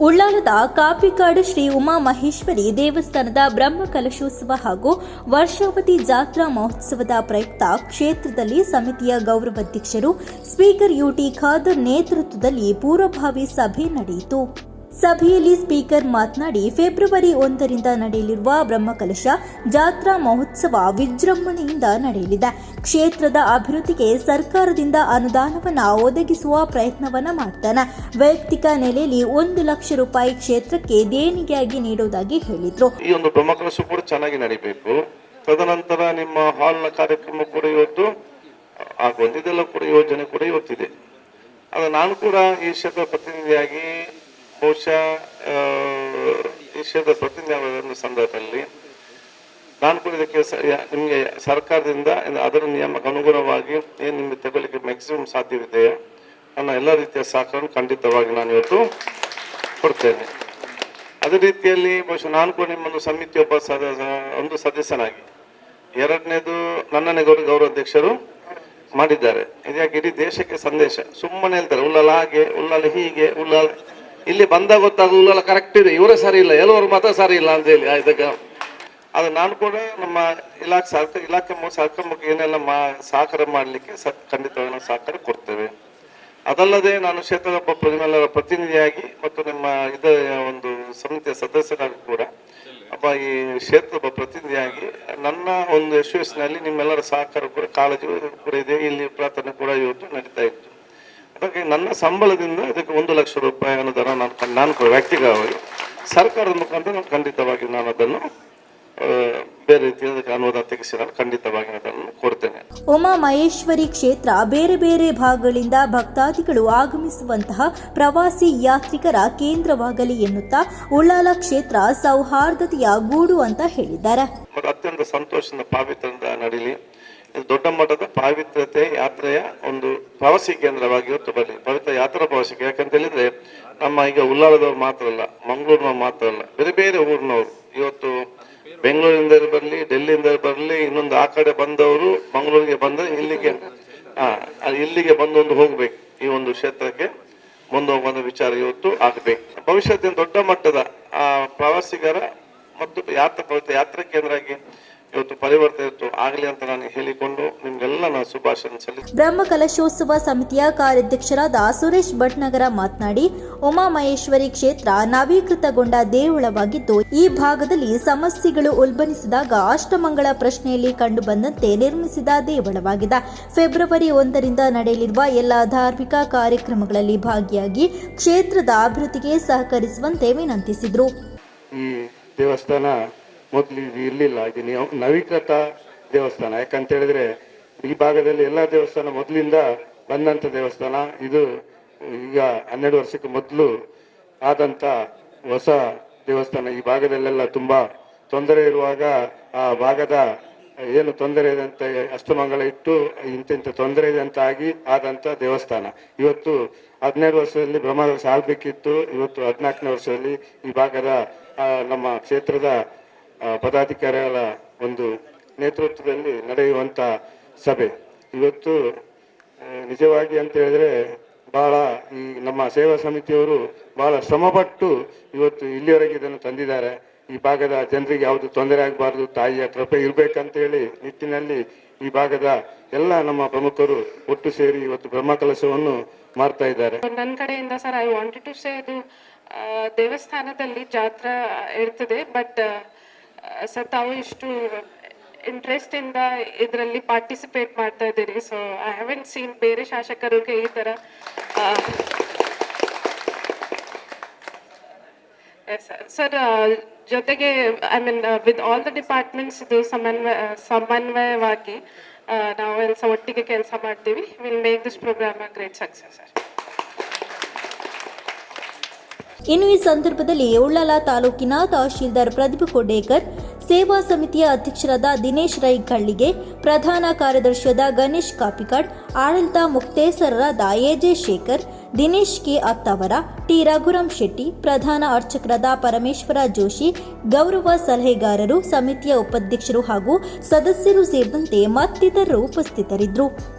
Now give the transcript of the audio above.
ಉಳ್ಳಾಲದ ಕಾಪಿಕಾಡು ಶ್ರೀ ಉಮಾ ಮಹೇಶ್ವರಿ ದೇವಸ್ಥಾನದ ಬ್ರಹ್ಮ ಕಲಶೋತ್ಸವ ಹಾಗೂ ವರ್ಷಾವತಿ ಜಾತ್ರಾ ಮಹೋತ್ಸವದ ಪ್ರಯುಕ್ತ ಕ್ಷೇತ್ರದಲ್ಲಿ ಸಮಿತಿಯ ಗೌರವಾಧ್ಯಕ್ಷರು ಸ್ಪೀಕರ್ ಯುಟಿ ಖಾದರ್ ನೇತೃತ್ವದಲ್ಲಿ ಪೂರ್ವಭಾವಿ ಸಭೆ ನಡೆಯಿತು. ಸಭೆಯಲ್ಲಿ ಸ್ಪೀಕರ್ ಮಾತನಾಡಿ, ಫೆಬ್ರವರಿ ಒಂದರಿಂದ ನಡೆಯಲಿರುವ ಬ್ರಹ್ಮಕಲಶ ಜಾತ್ರಾ ಮಹೋತ್ಸವ ವಿಜೃಂಭಣೆಯಿಂದ ನಡೆಯಲಿದೆ. ಕ್ಷೇತ್ರದ ಅಭಿವೃದ್ಧಿಗೆ ಸರ್ಕಾರದಿಂದ ಅನುದಾನವನ್ನು ಒದಗಿಸುವ ಪ್ರಯತ್ನವನ್ನ ಮಾಡ್ತಾನೆ. ವೈಯಕ್ತಿಕ ನೆಲೆಯಲ್ಲಿ ಒಂದು ಲಕ್ಷ ರೂಪಾಯಿ ಕ್ಷೇತ್ರಕ್ಕೆ ದೇಣಿಗೆಯಾಗಿ ನೀಡುವುದಾಗಿ ಹೇಳಿದರು. ಈ ಒಂದು ಬ್ರಹ್ಮಕಲಶ ಕೂಡ ಚೆನ್ನಾಗಿ ನಡೀಬೇಕು. ತದನಂತರ ನಿಮ್ಮ ಹಾಲ್ನ ಕಾರ್ಯಕ್ರಮ ಕೂಡ ಇವತ್ತು ಯೋಜನೆ ಕೂಡ ಇವತ್ತಿದೆ. ಅದು ನಾನು ಕೂಡ ಈ ಕ್ಷೇತ್ರ ಪ್ರತಿನಿಧಿಯಾಗಿ ಬಹುಶಃ ಏಷ್ಯಾದ ಒಂದು ಸಂದರ್ಭದಲ್ಲಿ ನಾನು ಕೂಡ ಇದಕ್ಕೆ ನಿಮಗೆ ಸರ್ಕಾರದಿಂದ ಅದರ ನಿಯಮಕ್ಕೆ ಅನುಗುಣವಾಗಿ ಏನು ನಿಮಗೆ ತಗೊಳ್ಳಿಕ್ಕೆ ಮ್ಯಾಕ್ಸಿಮಮ್ ಸಾಧ್ಯವಿದೆಯೋ ನನ್ನ ಎಲ್ಲ ರೀತಿಯ ಸಹಕಾರ ಖಂಡಿತವಾಗಿ ನಾನು ಇವತ್ತು ಕೊಡ್ತೇನೆ. ಅದೇ ರೀತಿಯಲ್ಲಿ ಬಹುಶಃ ನಾನು ಕೂಡ ನಿಮ್ಮೊಂದು ಒಬ್ಬ ಸದಸ್ಯ ಒಂದು ಸದಸ್ಯನಾಗಿ ಎರಡನೇದು ನನ್ನನ್ನೇ ಗೌರವ ಗೌರವಾಧ್ಯಕ್ಷರು ಮಾಡಿದ್ದಾರೆ. ಇದಾಗಿ ಇಡೀ ದೇಶಕ್ಕೆ ಸಂದೇಶ. ಸುಮ್ಮನೆ ಹೇಳ್ತಾರೆ, ಉಳ್ಳಾಲ ಹಾಗೆ, ಉಳ್ಳಾಲ ಹೀಗೆ, ಉಳ್ಳಾಲ ಇಲ್ಲಿ ಬಂದಾಗ ಗೊತ್ತಾಗಲ್ಲ ಕರೆಕ್ಟ್ ಇದೆ. ಇವರೇ ಸರಿ ಇಲ್ಲ. ಎಲ್ಲವರ ಮತ ಸರಿ ಇಲ್ಲ ಅಂತ ಹೇಳಿ. ಆಯ್ತಾಗ ಅದು ನಾನು ಕೂಡ ನಮ್ಮ ಇಲಾಖೆ ಸರ್ಕಾರ ಇಲಾಖೆ ಸರ್ಕಾರ ಏನೆಲ್ಲ ಮಾ, ಸಹಕಾರ ಮಾಡಲಿಕ್ಕೆ ಸ ಖಂಡಿತವಾಗಿ ಸಹಕಾರ ಕೊಡ್ತೇವೆ. ಅದಲ್ಲದೆ ನಾನು ಕ್ಷೇತ್ರದ ಒಬ್ಬ ಪ್ರತಿನಿಧಿಯಾಗಿ ಮತ್ತು ನಿಮ್ಮ ಇದ ಒಂದು ಸಮಿತಿಯ ಸದಸ್ಯರಾಗಿ ಕೂಡ ಒಬ್ಬ ಈ ಕ್ಷೇತ್ರದ ಒಬ್ಬ ಪ್ರತಿನಿಧಿಯಾಗಿ ನನ್ನ ಒಂದು ಯಶಸ್ಸಿನಲ್ಲಿ ನಿಮ್ಮೆಲ್ಲರ ಸಹಕಾರ ಕೂಡ, ಕಾಳಜಿ ಕೂಡ ಇದೆ. ಇಲ್ಲಿ ಪ್ರಾರ್ಥನೆ ಕೂಡ ಇವತ್ತು ನಡೀತಾ ಇತ್ತು. ಅದಕ್ಕೆ ನನ್ನ ಸಂಬಳದಿಂದ ಇದಕ್ಕೆ ಒಂದು ಲಕ್ಷ ರೂಪಾಯಿ ಅನುದಾನ ನಾನು ನಾನು ವ್ಯಕ್ತಿಗತವಾಗಿ ಸರ್ಕಾರದ ಮುಖಾಂತರ ನಾನು ಖಂಡಿತವಾಗಿ ನಾನು ಅದನ್ನು ಬೇರೆ ರೀತಿಯ ಅದಕ್ಕೆ ಅನುದಾನ ತೆಗೆಸಿ ನಾನು ಖಂಡಿತವಾಗಿ ಅದನ್ನು ಕೊಡ್ತೇನೆ. ಉಮಾ ಮಹೇಶ್ವರಿ ಕ್ಷೇತ್ರ ಬೇರೆ ಬೇರೆ ಭಾಗಗಳಿಂದ ಭಕ್ತಾದಿಗಳು ಆಗಮಿಸುವಂತಹ ಪ್ರವಾಸಿ ಯಾತ್ರಿಕರ ಕೇಂದ್ರವಾಗಲಿ ಎನ್ನುತ್ತಾ ಉಳ್ಳಾಲ ಕ್ಷೇತ್ರ ಸೌಹಾರ್ದತೆಯ ಗೂಡು ಅಂತ ಹೇಳಿದ್ದಾರೆ. ಅತ್ಯಂತ ಸಂತೋಷದಿಂದ ಪಾವಿತ್ರದಿಂದ ನಡೀಲಿ. ದೊಡ್ಡ ಮಟ್ಟದ ಪಾವಿತ್ರತೆ ಯಾತ್ರೆಯ ಒಂದು ಪ್ರವಾಸಿ ಕೇಂದ್ರವಾಗಿ ಇವತ್ತು ಬರಲಿ ಪವಿತ್ರ ಯಾತ್ರಾ ಪ್ರವಾಸಿ ಯಾಕಂತ ಹೇಳಿದ್ರೆ ನಮ್ಮ ಈಗ ಉಳ್ಳಾಲದವ್ರು ಮಾತ್ರ ಅಲ್ಲ, ಮಂಗಳೂರಿನವ್ರು ಮಾತ್ರ ಅಲ್ಲ. ಬೇರೆ ಬೇರೆ ಊರಿನವ್ರು. ಇವತ್ತು ಬೆಂಗಳೂರಿಂದ ಬರಲಿ, ಡೆಲ್ಲಿಯಿಂದ ಬರಲಿ, ಇನ್ನೊಂದು ಆ ಕಡೆ ಬಂದವರು ಮಂಗಳೂರಿಗೆ ಬಂದರೆ ಇಲ್ಲಿಗೆ ಹಾ ಇಲ್ಲಿಗೆ ಬಂದೊಂದು ಹೋಗ್ಬೇಕು. ಈ ಒಂದು ಕ್ಷೇತ್ರಕ್ಕೆ ಮುಂದೆ ಹೋಗುವಂತ ವಿಚಾರ ಇವತ್ತು ಆಗಬೇಕು. ಭವಿಷ್ಯದ ದೊಡ್ಡ ಮಟ್ಟದ, ಆ, ಪ್ರವಾಸಿಗರ ಮತ್ತು ಯಾತ್ರಾ, ಪವಿತ್ರ ಯಾತ್ರಾ ಕೇಂದ್ರ ಆಗಿ ಇವತ್ತು ಪರಿವರ್ತನೆ ಆಗಲಿ ಅಂತ ನಾನು ಹೇಳಿಕೊಂಡು ನಿಮ್ಗೆಲ್ಲ ನಾನು ಶುಭಾಶಯ ಸಲ್ಲಿಸಿ ಬ್ರಹ್ಮ ಕಲಶೋತ್ಸವ ಸಮಿತಿಯ ಕಾರ್ಯಾಧ್ಯಕ್ಷರಾದ ಸುರೇಶ್ ಭಟ್ನಗರ ಮಾತನಾಡಿ ಉಮಾಮಹೇಶ್ವರಿ ಕ್ಷೇತ್ರ ನವೀಕೃತಗೊಂಡ ದೇಗುಳವಾಗಿದ್ದು ಈ ಭಾಗದಲ್ಲಿ ಸಮಸ್ಯೆಗಳು ಉಲ್ಬಣಿಸಿದಾಗ ಅಷ್ಟಮಂಗಳ ಪ್ರಶ್ನೆಯಲ್ಲಿ ಕಂಡುಬಂದಂತೆ ನಿರ್ಮಿಸಿದ ದೇವಳವಾಗಿದೆ ಫೆಬ್ರವರಿ ಒಂದರಿಂದ ನಡೆಯಲಿರುವ ಎಲ್ಲ ಧಾರ್ಮಿಕ ಕಾರ್ಯಕ್ರಮಗಳಲ್ಲಿ ಭಾಗಿಯಾಗಿ ಕ್ಷೇತ್ರದ ಅಭಿವೃದ್ಧಿಗೆ ಸಹಕರಿಸುವಂತೆ ವಿನಂತಿಸಿದರು. ಈ ದೇವಸ್ಥಾನ ಮೊದಲು ಇದು ಇರಲಿಲ್ಲ. ಇದು ನವ- ನವೀಕೃತ ದೇವಸ್ಥಾನ. ಯಾಕಂತ ಹೇಳಿದ್ರೆ, ಈ ಭಾಗದಲ್ಲಿ ಎಲ್ಲ ದೇವಸ್ಥಾನ ಮೊದಲಿಂದ ಬಂದಂತ ದೇವಸ್ಥಾನ. ಇದು ಈಗ ಹನ್ನೆರಡು ವರ್ಷಕ್ಕೆ ಮೊದಲು ಆದಂತ ಹೊಸ ದೇವಸ್ಥಾನ. ಈ ಭಾಗದಲ್ಲೆಲ್ಲ ತುಂಬಾ ತೊಂದರೆ ಇರುವಾಗ ಆ ಭಾಗದ ಏನು ತೊಂದರೆ ಇದೆ ಅಂತ ಅಷ್ಟಮಂಗಲ ಇಟ್ಟು ಇಂತಿಂತ ತೊಂದರೆ ಇದೆ ಅಂತ ಆಗಿ ಆದಂತ ದೇವಸ್ಥಾನ. ಇವತ್ತು ಹದಿನೆರಡು ವರ್ಷದಲ್ಲಿ ಬ್ರಹ್ಮರಸ ಆಗ್ಬೇಕಿತ್ತು ಇವತ್ತು ಹದಿನಾಲ್ಕನೇ ವರ್ಷದಲ್ಲಿ ಈ ಭಾಗದ ನಮ್ಮ ಕ್ಷೇತ್ರದ ಪದಾಧಿಕಾರಿಗಳ ಒಂದು ನೇತೃತ್ವದಲ್ಲಿ ನಡೆಯುವಂತ ಸಭೆ. ಇವತ್ತು ನಿಜವಾಗಿ ಅಂತ ಹೇಳಿದ್ರೆ ಬಹಳ ಈ ನಮ್ಮ ಸೇವಾ ಸಮಿತಿಯವರು ಬಹಳ ಶ್ರಮಪಟ್ಟು ಇವತ್ತು ಇಲ್ಲಿಯವರೆಗೆ ಇದನ್ನು ತಂದಿದ್ದಾರೆ. ಈ ಭಾಗದ ಜನರಿಗೆ ಯಾವುದು ತೊಂದರೆ ಆಗಬಾರ್ದು, ತಾಯಿಯ ಕೃಪೆ ಇರ್ಬೇಕಂತ ಹೇಳಿ ನಿಟ್ಟಿನಲ್ಲಿ ಈ ಭಾಗದ ಎಲ್ಲ ನಮ್ಮ ಪ್ರಮುಖರು ಒಟ್ಟು ಸೇರಿ ಇವತ್ತು ಬ್ರಹ್ಮ ಬ್ರಹ್ಮಕಲಶವನ್ನು ಮಾಡ್ತಾ ಇದ್ದಾರೆ. ನನ್ನ ಕಡೆಯಿಂದ sir I wanted to say ಅದು ದೇವಸ್ಥಾನದಲ್ಲಿ ಜಾತ್ರಾ ಇರ್ತದೆ ಬಟ್ ಸರ್, ತಾವು ಇಷ್ಟು ಇಂಟ್ರೆಸ್ಟ್ ಇಂದ ಇದರಲ್ಲಿ ಪಾರ್ಟಿಸಿಪೇಟ್ ಮಾಡ್ತಾ ಇದ್ದೀರಿ. ಸೊ ಐ ಹ್ಯಾವೆನ್ ಸೀನ್ ಬೇರೆ ಶಾಸಕರಿಗೆ ಈ ಥರ ಸರ್ ಜೊತೆಗೆ I mean with all the departments ಇದು ಸಮನ್ವಯ, ಸಮನ್ವಯವಾಗಿ ನಾವು ಎಲ್ಲ ಒಟ್ಟಿಗೆ ಕೆಲಸ ಮಾಡ್ತೀವಿ. Will make this program great success sir ಇನ್ನು ಈ ಸಂದರ್ಭದಲ್ಲಿ ಉಳ್ಳಾಲ ತಾಲೂಕಿನ ತಹಶೀಲ್ದಾರ್ ಪ್ರದೀಪ್ ಕೊಡೇಕರ್ ಸೇವಾ ಸಮಿತಿಯ ಅಧ್ಯಕ್ಷರಾದ ದಿನೇಶ್ ರೈ ಕಳ್ಳಿಗೆ ಪ್ರಧಾನ ಕಾರ್ಯದರ್ಶಿಯಾದ ಗಣೇಶ್ ಕಾಪಿಕಾಡ್, ಆಡಳಿತ ಮುಕ್ತೇಸರರಾದ A J Shekhar Dinesh K Attavar, T Raghuram Shetty, ಪ್ರಧಾನ ಅರ್ಚಕರಾದ ಪರಮೇಶ್ವರ ಜೋಶಿ, ಗೌರವ ಸಲಹೆಗಾರರು, ಸಮಿತಿಯ ಉಪಾಧ್ಯಕ್ಷರು ಹಾಗೂ ಸದಸ್ಯರು ಸೇರಿದಂತೆ ಮತ್ತಿತರರು ಉಪಸ್ಥಿತರಿದ್ದರು.